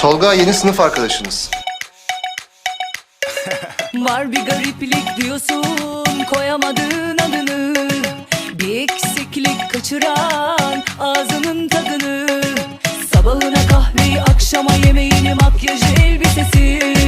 Tolga yeni sınıf arkadaşınız. Var bir gariplik diyorsun koyamadığın adını. Bir eksiklik kaçıran ağzının tadını. Sabahına kahveyi akşama yemeğini makyajı elbisesi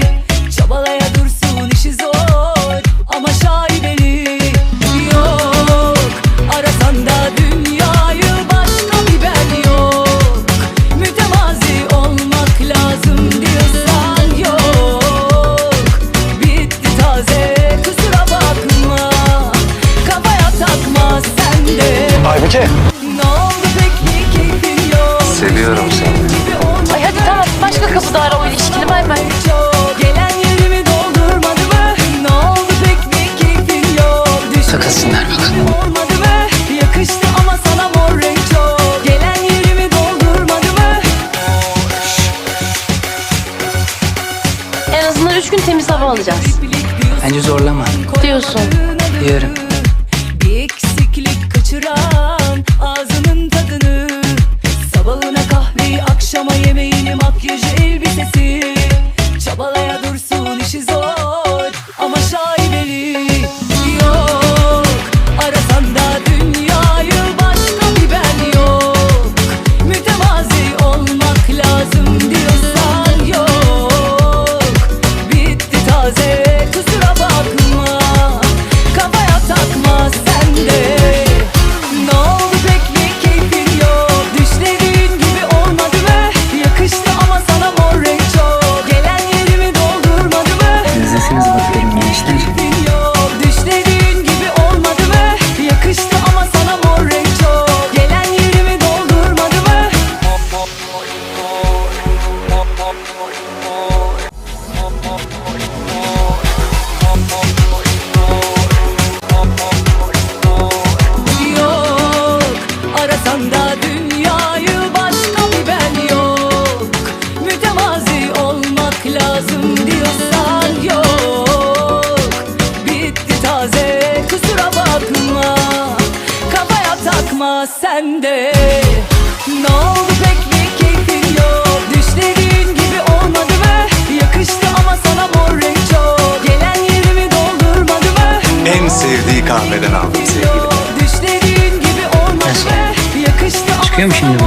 Seviyorum seni. Ay hadi tamam başka kapıda ara o ilişkini bay bay. Çok gelen yerimi doldurmadı mı? Ne oldu pek mi keyfin yok Takılsınlar bakalım. Olmadı mı? Yakıştı ama sana mor renk çok Gelen yerimi doldurmadı mı? En azından üç gün temiz hava alacağız. Bence zorlama. Diyorsun. Diyorum. Kahveyi akşama yemeğini makyajı elbisesi. Çabalaya dursun takma sen de Ne oldu pek mi keyfin yok? Düşlediğin gibi olmadı mı? Yakıştı ama sana mor renk çok. Gelen yerimi doldurmadı mı? En sevdiği kahveden aldım sevgili. Düşlediğin gibi olmadı mı? Yakıştı ama Çıkıyor mu şimdi